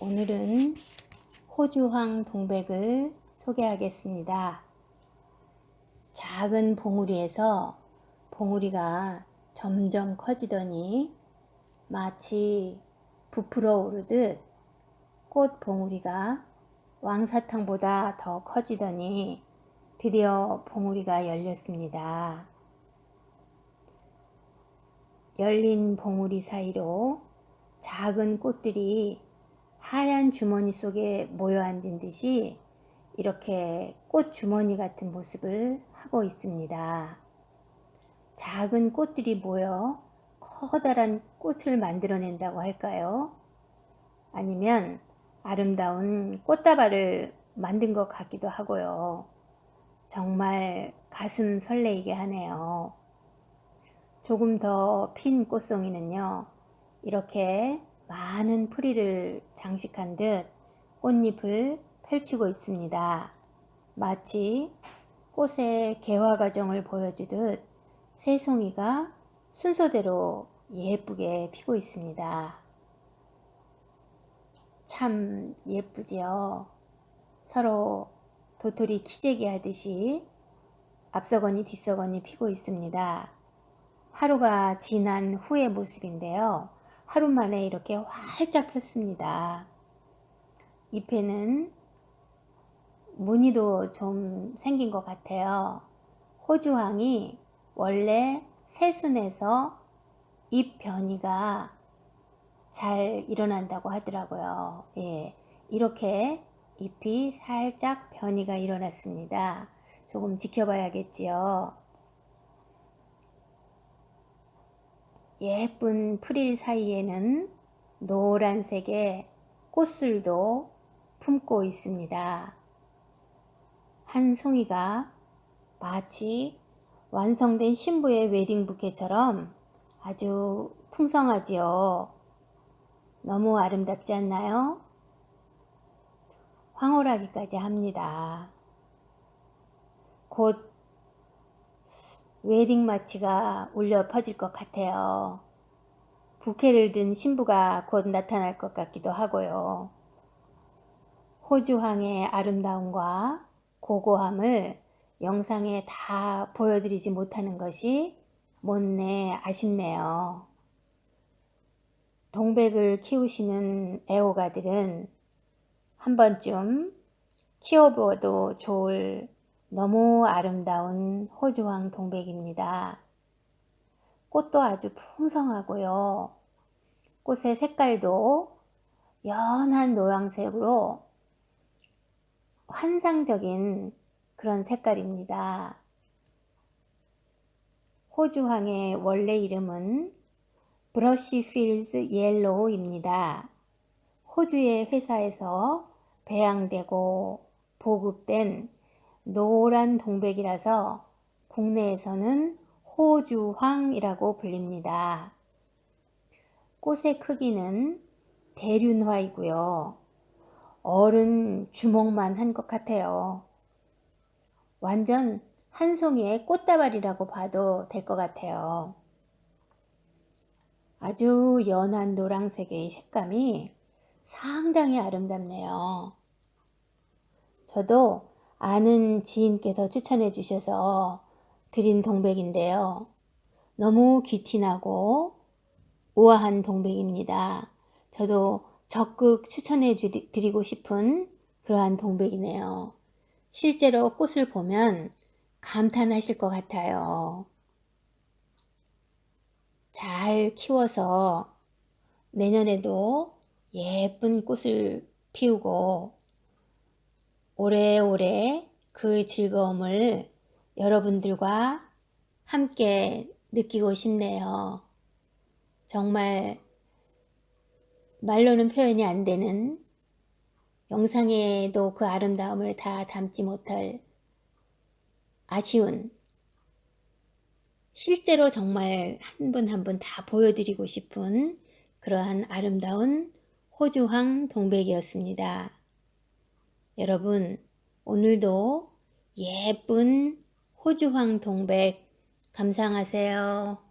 오늘은 호주황 동백을 소개하겠습니다. 작은 봉우리에서 봉우리가 점점 커지더니 마치 부풀어 오르듯 꽃 봉우리가 왕사탕보다 더 커지더니 드디어 봉우리가 열렸습니다. 열린 봉우리 사이로 작은 꽃들이 하얀 주머니 속에 모여 앉은 듯이 이렇게 꽃 주머니 같은 모습을 하고 있습니다. 작은 꽃들이 모여 커다란 꽃을 만들어낸다고 할까요? 아니면 아름다운 꽃다발을 만든 것 같기도 하고요. 정말 가슴 설레이게 하네요. 조금 더 핀 꽃송이는요, 이렇게 많은 풀이를 장식한 듯 꽃잎을 펼치고 있습니다. 마치 꽃의 개화 과정을 보여주듯 새송이가 순서대로 예쁘게 피고 있습니다. 참 예쁘지요. 서로 도토리 키재기 하듯이 앞서거니 뒤서거니 피고 있습니다. 하루가 지난 후의 모습인데요. 하루 만에 이렇게 활짝 폈습니다. 잎에는 무늬도 좀 생긴 것 같아요. 호주황이 원래 새순에서 잎 변이가 잘 일어난다고 하더라고요. 예, 이렇게 잎이 살짝 변이가 일어났습니다. 조금 지켜봐야겠지요. 예쁜 프릴 사이에는 노란색의 꽃술도 품고 있습니다. 한 송이가 마치 완성된 신부의 웨딩 부케처럼 아주 풍성하지요. 너무 아름답지 않나요? 황홀하기까지 합니다. 곧 웨딩 마치가 울려 퍼질 것 같아요. 부케를 든 신부가 곧 나타날 것 같기도 하고요. 호주황의 아름다움과 고고함을 영상에 다 보여드리지 못하는 것이 못내 아쉽네요. 동백을 키우시는 애호가들은 한 번쯤 키워보아도 좋을 너무 아름다운 호주황 동백입니다. 꽃도 아주 풍성하고요. 꽃의 색깔도 연한 노란색으로 환상적인 그런 색깔입니다. 호주황의 원래 이름은 브러쉬 필즈 옐로우입니다. 호주의 회사에서 배양되고 보급된 노란 동백이라서 국내에서는 호주황이라고 불립니다. 꽃의 크기는 대륜화이고요. 어른 주먹만 한 것 같아요. 완전 한 송이의 꽃다발이라고 봐도 될 것 같아요. 아주 연한 노란색의 색감이 상당히 아름답네요. 저도 아는 지인께서 추천해 주셔서 드린 동백인데요. 너무 귀티나고 우아한 동백입니다. 저도 적극 추천해 드리고 싶은 그러한 동백이네요. 실제로 꽃을 보면 감탄하실 것 같아요. 잘 키워서 내년에도 예쁜 꽃을 피우고 오래오래 그 즐거움을 여러분들과 함께 느끼고 싶네요. 정말 말로는 표현이 안 되는 영상에도 그 아름다움을 다 담지 못할 아쉬운 실제로 정말 한 분 한 분 다 보여드리고 싶은 그러한 아름다운 호주황 동백이었습니다. 여러분, 오늘도 예쁜 호주황 동백 감상하세요.